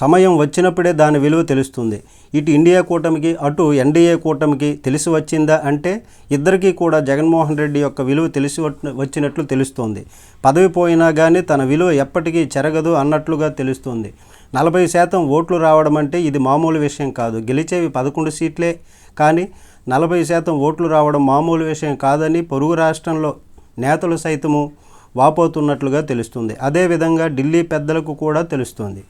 సమయం వచ్చినప్పుడే దాని విలువ తెలుస్తుంది. ఇటు ఇండియా కూటమికి అటు ఎన్డీఏ కూటమికి తెలిసి వచ్చిందా అంటే ఇద్దరికీ కూడా జగన్మోహన్ రెడ్డి యొక్క విలువ తెలిసి వచ్చినట్లు తెలుస్తోంది. పదవి పోయినా కానీ తన విలువ ఎప్పటికీ చెరగదు అన్నట్లుగా తెలుస్తుంది. నలభై శాతం ఓట్లు రావడం అంటే ఇది మామూలు విషయం కాదు. గెలిచేవి పదకొండు సీట్లే కానీ నలభై శాతం ఓట్లు రావడం మామూలు విషయం కాదని పొరుగు రాష్ట్రంలో నేతలు సైతము వాపోతున్నట్లుగా తెలుస్తుంది. అదేవిధంగా ఢిల్లీ పెద్దలకు కూడా తెలుస్తుంది.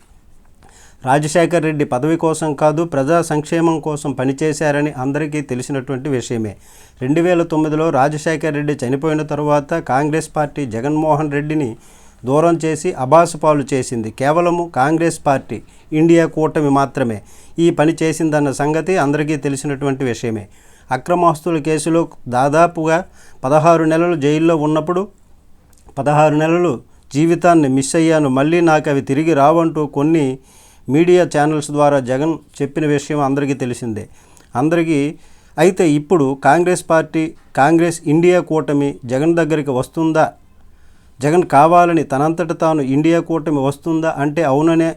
రాజశేఖర్ రెడ్డి పదవి కోసం కాదు ప్రజా సంక్షేమం కోసం పనిచేశారని అందరికీ తెలిసినటువంటి విషయమే. రెండు వేల తొమ్మిదిలో రాజశేఖర్ రెడ్డి చనిపోయిన తరువాత కాంగ్రెస్ పార్టీ జగన్మోహన్ రెడ్డిని దూరం చేసి అబాసుపాలు చేసింది. కేవలము కాంగ్రెస్ పార్టీ ఇండియా కూటమి మాత్రమే. ఈ పని చేసిందన్న సంగతి అందరికీ తెలిసినటువంటి విషయమే. అక్రమాస్తుల కేసులో దాదాపుగా పదహారు నెలలు జైల్లో ఉన్నప్పుడు పదహారు నెలలు జీవితాన్ని మిస్ అయ్యాను. మళ్ళీ నాకు అవి తిరిగి రావంటూ కొన్ని మీడియా ఛానల్స్ ద్వారా జగన్ చెప్పిన విషయం అందరికీ తెలిసిందే. అందరికీ అయితే ఇప్పుడు కాంగ్రెస్ పార్టీ కాంగ్రెస్ ఇండియా కూటమి జగన్ దగ్గరికి వస్తుందా? జగన్ కావాలని తనంతట తాను ఇండియా కూటమి వస్తుందా అంటే అవుననే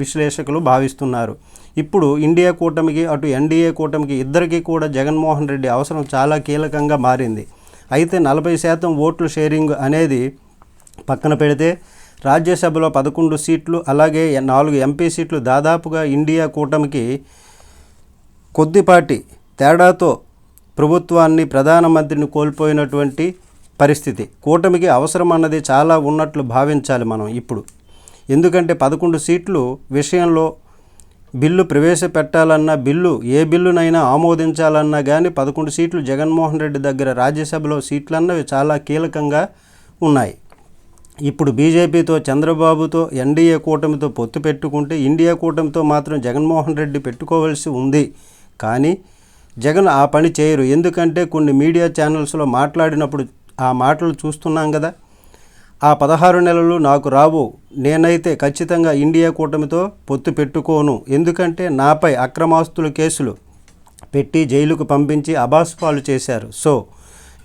విశ్లేషకులు భావిస్తున్నారు. ఇప్పుడు ఇండియా కూటమికి అటు ఎన్డీఏ కూటమికి ఇద్దరికీ కూడా జగన్మోహన్ రెడ్డి అవసరం చాలా కీలకంగా మారింది. అయితే నలభై శాతం ఓట్లు షేరింగ్ అనేది పక్కన పెడితే రాజ్యసభలో పదకొండు సీట్లు అలాగే నాలుగు ఎంపీ సీట్లు దాదాపుగా ఇండియా కూటమికి కొద్దిపాటి తేడాతో ప్రభుత్వాన్ని ప్రధానమంత్రిని కోల్పోయినటువంటి పరిస్థితి. కూటమికి అవసరం అన్నది చాలా ఉన్నట్లు భావించాలి మనం ఇప్పుడు. ఎందుకంటే పదకొండు సీట్లు విషయంలో బిల్లు ప్రవేశపెట్టాలన్నా బిల్లు ఏ బిల్లునైనా ఆమోదించాలన్నా కానీ పదకొండు సీట్లు జగన్మోహన్ రెడ్డి దగ్గర రాజ్యసభలో సీట్లన్నవి చాలా కీలకంగా ఉన్నాయి. ఇప్పుడు బీజేపీతో చంద్రబాబుతో ఎన్డీఏ కూటమితో పొత్తు పెట్టుకుంటే ఇండియా కూటమితో మాత్రం జగన్మోహన్ రెడ్డి పెట్టుకోవాల్సి ఉంది. కానీ జగన్ ఆ పని చేయరు. ఎందుకంటే కొన్ని మీడియా ఛానల్స్లో మాట్లాడినప్పుడు ఆ మాటలు చూస్తున్నాం కదా. ఆ పదహారు నెలలు నాకు రావు. నేనైతే ఖచ్చితంగా ఇండియా కూటమితో పొత్తు పెట్టుకోను. ఎందుకంటే నాపై అక్రమాస్తుల కేసులు పెట్టి జైలుకు పంపించి అబాసుపాలు చేశారు. సో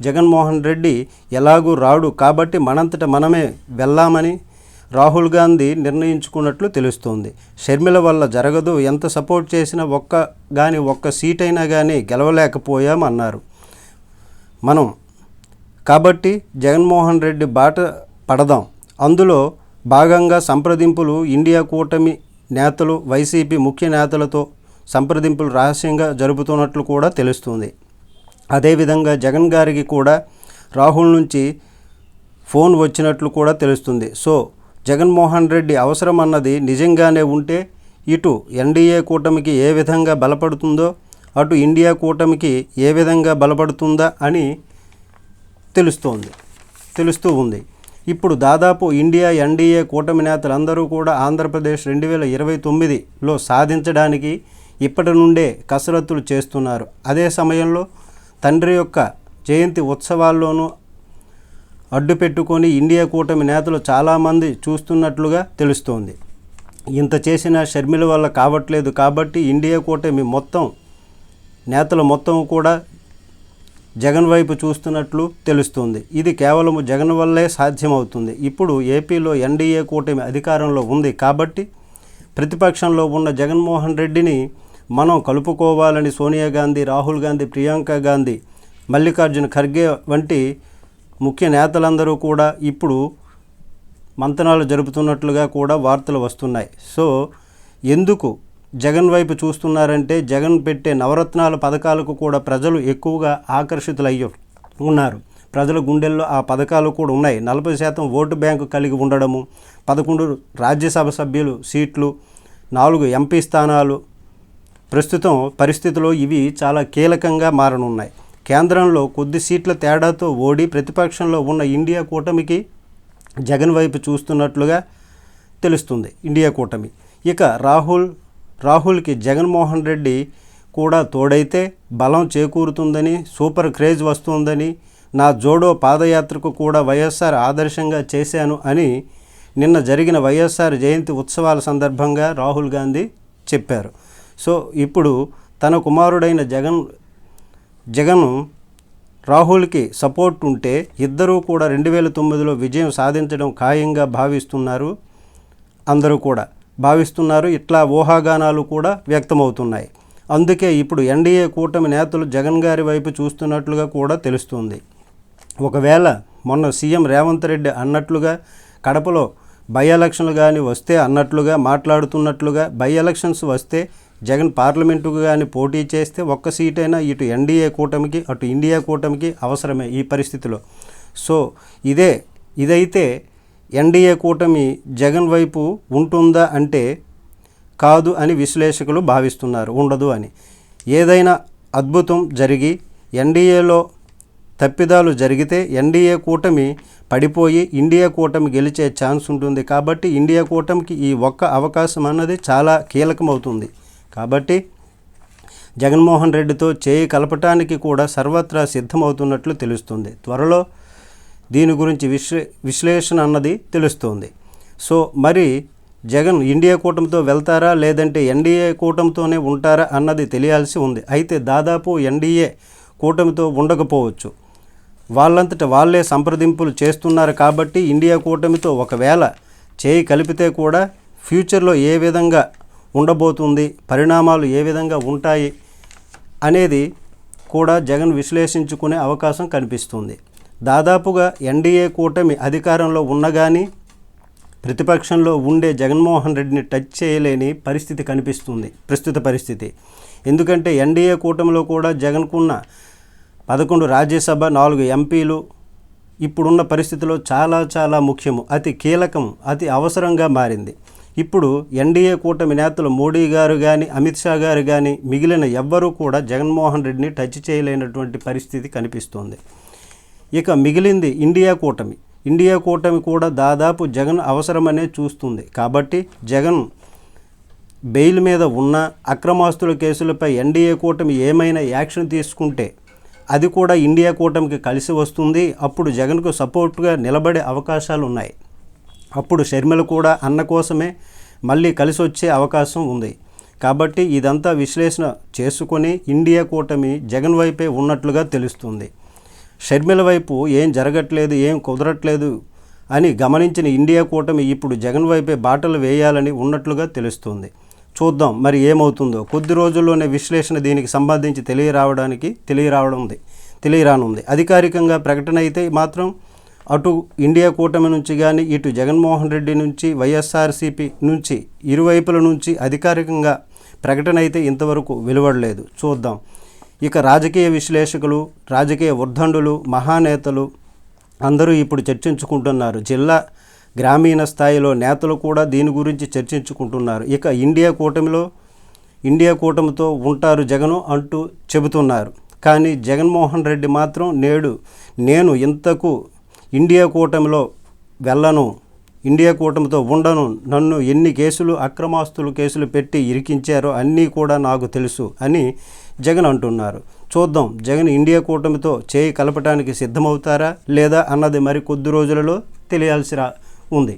జగన్మోహన్ రెడ్డి ఎలాగూ రాడు కాబట్టి మనంతట మనమే వెళ్ళామని రాహుల్ గాంధీ నిర్ణయించుకున్నట్లు తెలుస్తోంది. షర్మిల వల్ల జరగదు. ఎంత సపోర్ట్ చేసినా ఒక్క కానీ ఒక్క సీట్ అయినా కానీ గెలవలేకపోయామన్నారు. మనం కాబట్టి జగన్మోహన్ రెడ్డి బాట పడదాం. అందులో భాగంగా సంప్రదింపులు ఇండియా కూటమి నేతలు వైసీపీ ముఖ్య నేతలతో సంప్రదింపులు రహస్యంగా జరుపుతున్నట్లు కూడా తెలుస్తుంది. అదేవిధంగా జగన్ గారికి కూడా రాహుల్ నుంచి ఫోన్ వచ్చినట్లు కూడా తెలుస్తుంది. సో జగన్మోహన్ రెడ్డి అవసరం అన్నది నిజంగానే ఉంటే ఇటు ఎన్డీఏ కూటమికి ఏ విధంగా బలపడుతుందో అటు ఇండియా కూటమికి ఏ విధంగా బలపడుతుందా అని తెలుస్తోంది. తెలుస్తూ ఉంది. ఇప్పుడు దాదాపు ఇండియా ఎన్డీఏ కూటమి నేతలందరూ కూడా ఆంధ్రప్రదేశ్ రెండు వేల ఇరవై తొమ్మిదిలో సాధించడానికి ఇప్పటి నుండే కసరత్తులు చేస్తున్నారు. అదే సమయంలో తండ్రి యొక్క జయంతి ఉత్సవాల్లోనూ అడ్డు పెట్టుకొని ఇండియా కూటమి నేతలు చాలామంది చూస్తున్నట్లుగా తెలుస్తోంది. ఇంత చేసిన షర్మిల వల్ల కావట్లేదు కాబట్టి ఇండియా కూటమి మొత్తం నేతలు మొత్తం కూడా జగన్ వైపు చూస్తున్నట్లు తెలుస్తుంది. ఇది కేవలం జగన్ వల్లే సాధ్యమవుతుంది. ఇప్పుడు ఏపీలో ఎన్డీఏ కూటమి అధికారంలో ఉంది కాబట్టి ప్రతిపక్షంలో ఉన్న జగన్మోహన్ రెడ్డిని మనం కలుపుకోవాలని సోనియా గాంధీ రాహుల్ గాంధీ ప్రియాంక గాంధీ మల్లికార్జున ఖర్గే వంటి ముఖ్య నేతలందరూ కూడా ఇప్పుడు మంతనాలు జరుపుతున్నట్లుగా కూడా వార్తలు వస్తున్నాయి. సో ఎందుకు జగన్ వైపు చూస్తున్నారంటే జగన్ పెట్టే నవరత్నాల పథకాలకు కూడా ప్రజలు ఎక్కువగా ఆకర్షితులయ్య ఉన్నారు. ప్రజల గుండెల్లో ఆ పథకాలు కూడా ఉన్నాయి. నలభై శాతం ఓటు బ్యాంకు కలిగి ఉండడము పదకొండు రాజ్యసభ సభ్యులు సీట్లు నాలుగు ఎంపీ స్థానాలు ప్రస్తుతం పరిస్థితిలో ఇవి చాలా కీలకంగా మారనున్నాయి. కేంద్రంలో కొద్ది సీట్ల తేడాతో ఓడి ప్రతిపక్షంలో ఉన్న ఇండియా కూటమికి జగన్ వైపు చూస్తున్నట్లుగా తెలుస్తుంది ఇండియా కూటమి. ఇక రాహుల్ రాహుల్కి జగన్మోహన్ రెడ్డి కూడా తోడైతే బలం చేకూరుతుందని సూపర్ క్రేజ్ వస్తుందని నా జోడో పాదయాత్రకు కూడా వైఎస్ఆర్ ఆదర్శంగా చేశాను అని నిన్న జరిగిన వైఎస్ఆర్ జయంతి ఉత్సవాల సందర్భంగా రాహుల్ గాంధీ చెప్పారు. సో ఇప్పుడు తన కుమారుడైన జగన్ జగన్ రాహుల్కి సపోర్ట్ ఉంటే ఇద్దరూ కూడా రెండు వేల తొమ్మిదిలో విజయం సాధించడం ఖాయంగా భావిస్తున్నారు అందరూ కూడా. భావిస్తున్నారు. ఇట్లా ఊహాగానాలు కూడా వ్యక్తమవుతున్నాయి. అందుకే ఇప్పుడు ఎన్డీఏ కూటమి నేతలు జగన్ గారి వైపు చూస్తున్నట్లుగా కూడా తెలుస్తుంది. ఒకవేళ మొన్న సీఎం రేవంత్ రెడ్డి అన్నట్లుగా కడపలో బై ఎలక్షన్లు కానీ వస్తే అన్నట్లుగా మాట్లాడుతున్నట్లుగా బై ఎలక్షన్స్ వస్తే జగన్ పార్లమెంటుకు కానీ పోటీ చేస్తే ఒక్క సీటైనా ఇటు ఎన్డీఏ కూటమికి అటు ఇండియా కూటమికి అవసరమే ఈ పరిస్థితిలో. సో ఇదే ఇదైతే ఎన్డీఏ కూటమి జగన్ వైపు ఉంటుందా అంటే కాదు అని విశ్లేషకులు భావిస్తున్నారు. ఉండదు అని. ఏదైనా అద్భుతం జరిగి ఎన్డీఏలో తప్పిదాలు జరిగితే ఎన్డీఏ కూటమి పడిపోయి ఇండియా కూటమి గెలిచే ఛాన్స్ ఉంటుంది. కాబట్టి ఇండియా కూటమికి ఈ ఒక్క అవకాశం అన్నది చాలా కీలకమవుతుంది. కాబట్టి జగన్మోహన్ రెడ్డితో చేయి కలపటానికి కూడా సర్వత్రా సిద్ధమవుతున్నట్లు తెలుస్తుంది. త్వరలో దీని గురించి విశ్లే విశ్లేషణ అన్నది తెలుస్తుంది. సో మరి జగన్ ఇండియా కూటమితో వెళ్తారా లేదంటే ఎన్డీఏ కూటమితోనే ఉంటారా అన్నది తెలియాల్సి ఉంది. అయితే దాదాపు ఎన్డీఏ కూటమితో ఉండకపోవచ్చు. వాళ్ళంతట వాళ్ళే సంప్రదింపులు చేస్తున్నారు కాబట్టి ఇండియా కూటమితో ఒకవేళ చేయి కలిపితే కూడా ఫ్యూచర్లో ఏ విధంగా ఉండబోతుంది పరిణామాలు ఏ విధంగా ఉంటాయి అనేది కూడా జగన్ విశ్లేషించుకునే అవకాశం కనిపిస్తుంది. దాదాపుగా ఎన్డీఏ కూటమి అధికారంలో ఉన్నగాని ప్రతిపక్షంలో ఉండే జగన్మోహన్ రెడ్డిని టచ్ చేయలేని పరిస్థితి కనిపిస్తుంది ప్రస్తుత పరిస్థితి. ఎందుకంటే ఎన్డీఏ కూటమిలో కూడా జగన్కున్న పదకొండు రాజ్యసభ నాలుగు ఎంపీలు ఇప్పుడున్న పరిస్థితిలో చాలా చాలా ముఖ్యము. అతి కీలకం అతి అవసరంగా మారింది. ఇప్పుడు ఎన్డీఏ కూటమి నేతలు మోడీ గారు కానీ అమిత్ షా గారు కానీ మిగిలిన ఎవ్వరూ కూడా జగన్మోహన్ రెడ్డిని టచ్ చేయలేనటువంటి పరిస్థితి కనిపిస్తోంది. ఇక మిగిలింది ఇండియా కూటమి. ఇండియా కూటమి కూడా దాదాపు జగన్ అవసరమనే చూస్తుంది. కాబట్టి జగన్ బెయిల్ మీద ఉన్న అక్రమాస్తుల కేసులపై ఎన్డీఏ కూటమి ఏమైనా యాక్షన్ తీసుకుంటే అది కూడా ఇండియా కూటమికి కలిసి వస్తుంది. అప్పుడు జగన్కు సపోర్ట్గా నిలబడే అవకాశాలు ఉన్నాయి అప్పుడు షర్మిల కూడా అన్న కోసమే మళ్ళీ కలిసి వచ్చే అవకాశం ఉంది. కాబట్టి ఇదంతా విశ్లేషణ చేసుకొని ఇండియా కూటమి జగన్ వైపే ఉన్నట్లుగా తెలుస్తుంది. షర్మిల వైపు ఏం జరగట్లేదు ఏం కుదరట్లేదు అని గమనించిన ఇండియా కూటమి ఇప్పుడు జగన్ వైపే బాటలు వేయాలని ఉన్నట్లుగా తెలుస్తుంది. చూద్దాం మరి ఏమవుతుందో. కొద్ది రోజుల్లోనే విశ్లేషణ దీనికి సంబంధించి తెలియరావడానికి తెలియరావడం ఉంది తెలియరానుంది. అధికారికంగా ప్రకటన అయితే మాత్రం అటు ఇండియా కూటమి నుంచి కానీ ఇటు జగన్మోహన్ రెడ్డి నుంచి వైఎస్ఆర్సీపీ నుంచి ఇరువైపుల నుంచి అధికారికంగా ప్రకటన అయితే ఇంతవరకు వెలువడలేదు. చూద్దాం. ఇక రాజకీయ విశ్లేషకులు రాజకీయ ఉర్ధండులు మహానేతలు అందరూ ఇప్పుడు చర్చించుకుంటున్నారు. జిల్లా గ్రామీణ స్థాయిలో నేతలు కూడా దీని గురించి చర్చించుకుంటున్నారు. ఇక ఇండియా కూటమిలో ఇండియా కూటమితో ఉంటారు జగను అంటూ చెబుతున్నారు. కానీ జగన్మోహన్ రెడ్డి మాత్రం నేడు నేను ఇంతకు ఇండియా కూటమిలో వెళ్ళను ఇండియా కూటమితో ఉండను నన్ను ఎన్ని కేసులు అక్రమాస్తులు కేసులు పెట్టి ఇరికించారో అన్నీ కూడా నాకు తెలుసు అని జగన్ అంటున్నారు. చూద్దాం జగన్ ఇండియా కూటమితో చేయి కలపటానికి సిద్ధమవుతారా లేదా అన్నది మరి కొద్ది రోజులలో తెలియాల్సి రా ఉంది.